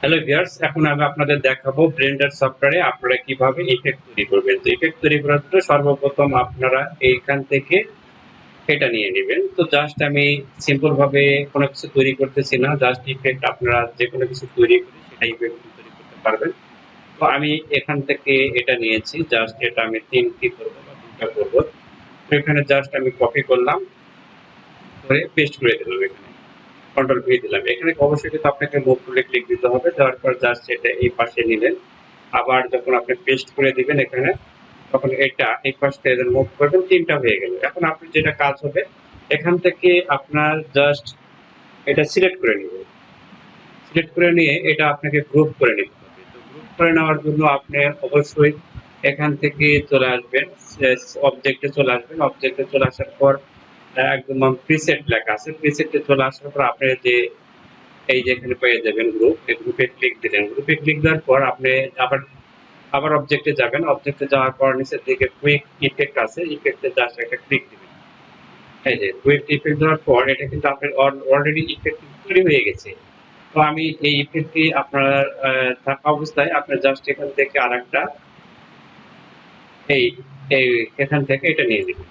Hello viewers এখন আমি আপনাদের দেখাবো ব্লেন্ডার সফটওয়্যারে আপনারা কীভাবে ইফেক্ট তৈরি করবেন। তো ইফেক্ট তৈরি করার জন্য সর্বপ্রথম আপনারা এইখান থেকে এটা নিয়ে নেবেন। তো জাস্ট আমি সিম্পল ভাবে কোনো কিছু তৈরি করতেছি না। জাস্ট ইফেক্ট আপনারা যে কোনো কিছু তৈরি করে সেটা ইফেক্ট তৈরি করতে পারবেন। তো আমি এখান থেকে এটা নিয়েছি। জাস্ট এটা আমি তিনটি করব বা দুটা করব। তো এখানে জাস্ট আমি কপি করলাম। করে পেস্ট করে দিলাম এখানে। কন্ট্রোল ভি দিলাম। এখানে অবশ্যই কিন্তু আপনাকে মুভ টুলে ক্লিক দিতে হবে। দেওয়ার পর জাস্ট এটা এই পাশে নিলেন। আবার যখন আপনি পেস্ট করে দিবেন এখানে, তখন এটা এই পাশটা এদের মুভ করবেন, তিনটা হয়ে গেল। এখন আপনি যেটা কাজ হবে, এখান থেকে আপনার জাস্ট এটা সিলেক্ট করে নেবেন। সিলেক্ট করে নিয়ে এটা আপনাকে গ্রুপ করে নিতে হবে। তো গ্রুপ করে নেওয়ার জন্য আপনি অবশ্যই এখান থেকে চলে আসবেন অবজেক্টে চলে আসবেন। অবজেক্টে চলে আসার পর একদম প্রিসেট লেখা আছে। প্রিসেটে চলে আসার পর আপনি যে এই যে এখানে পেয়ে যাবেন গ্রুপ এই গ্রুপে ক্লিক দিলেন। গ্রুপে ক্লিক দেওয়ার পর আপনি আবার আবার অবজেক্টে যাবেন। অবজেক্টে যাওয়ার পর নিচের দিকে কুইক ইফেক্ট আছে। ইফেক্টে জাস্ট একটা ক্লিক দিবেন। এই যে কুইক ইফেক্ট দেওয়ার পর এটা কিন্তু আপনার অলরেডি ইফেক্ট তৈরি হয়ে গেছে। তো আমি এই ইফেক্টটি আপনার থাকা অবস্থায় আপনার জাস্ট এখান থেকে আরেকটা, এই এই, এখান থেকে এটা নিয়ে নেবেন।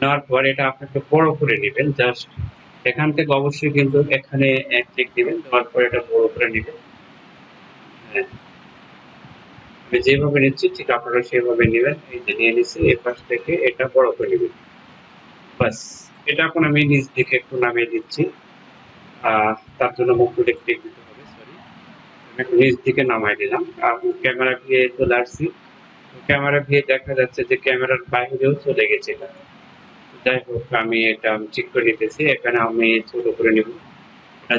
নেওয়ার পর এটা আপনাকে বড় করে নেবেন জাস্ট এখান থেকে অবশ্যই কিন্তু এখানে এক ক্লিক দিবেন দেওয়ার পর এটা বড় করে নেবেন। হ্যাঁ। আমি যেভাবে নিচ্ছি, ঠিক আপনারা সেভাবে নেবেন, এই যে নিয়ে নিচ্ছি, এই পাশ থেকে এটা বড় করে নেবেন। বাস, এটা এখন আমি নিচ দিকে একটু নামিয়ে দিচ্ছি। তার জন্য মুখ তুলে ক্লিক দিতে হবে সরি আমি একটু নিচ দিকে নামাই দিলাম। ক্যামেরা ভিয়ে চলে আসছি। ক্যামেরা ভিয়ে দেখা যাচ্ছে যে ক্যামেরার বাইরেও চলে গেছে এটা। যাই হোক, আমি এটা ঠিক করে নিতেছি। এখানে আমি ছোট করে নিব।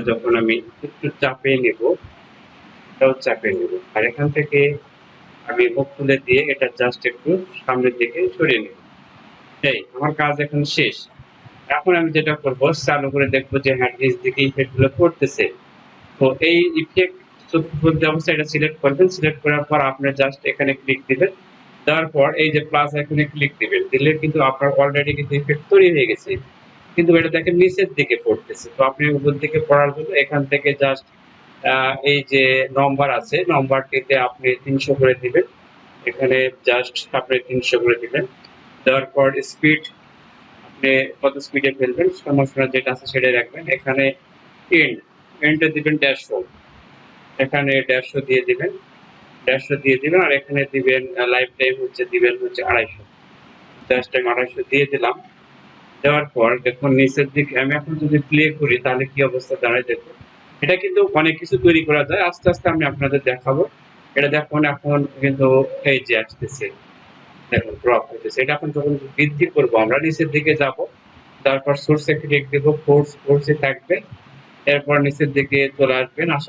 যখন আমি একটু চাপে নিব, এটাও চাপে নিব। আর এখান থেকে আমি মুখ তুলে দিয়ে এটা জাস্ট একটু সামনের দিকে সরিয়ে নেব। এই, আমার কাজ এখন শেষ। এখন আমি যেটা করব, চালু করে দেখব যে হ্যাঁ নিচ দিকে ইফেক্টগুলো করতেছে তো এই ইফেক্ট চতুর্থ অবস্থায় এটা সিলেক্ট করবেন। সিলেক্ট করার পর আপনি জাস্ট এখানে ক্লিক দিবেন। দেওয়ার পর এই যে প্লাস আইকনে ক্লিক দিবেন, দিলে কিন্তু আপনার অলরেডি কিন্তু ইফেক্ট তৈরি হয়ে গেছে। কিন্তু এটা দেখেন নিচের দিকে পড়তেছে। তো আপনি উপর দিকে পড়ার জন্য এখান থেকে জাস্ট এই যে নম্বর আছে নম্বরটিতে আপনি তিনশো করে দিবেন। এখানে জাস্ট আপনি তিনশো করে দিবেন। দেওয়ার পর স্পিড আপনি কত স্পিডে ফেলবেন? সমস্যা যেটা আছে সেটাই রাখবেন। এখানে এন্ড এন্ডে দিবেন ড্যাশো এখানে ড্যাশো দিয়ে দিবেন। ড্যাশো দিয়ে দিবেন, আর এখানে দিবেন লাইফ টাইম হচ্ছে দিবেন হচ্ছে আড়াইশো। ড্যাশ টাইম আড়াইশো দিয়ে দিলাম। দেওয়ার পর দেখুন নিচের দিকে, আমি এখন যদি প্লে করি, তাহলে কি অবস্থা? দাঁড়ায় দেখুন এটা কিন্তু অনেক কিছু তৈরি করা যায়। আস্তে আস্তে আমি আপনাদের দেখাবো। এটা দেখুন, এখন কিন্তু এই যে আসতেছে। দেখুন ড্রপ হইতেছে। এটা এখন যখন বৃদ্ধি করব, আমরা নিচের দিকে যাব। তারপর সোর্সে ক্লিক দেবো ফোর্স ফোর্সে থাকবে। এরপর নিচের দিকে চলে আসবেন। আসার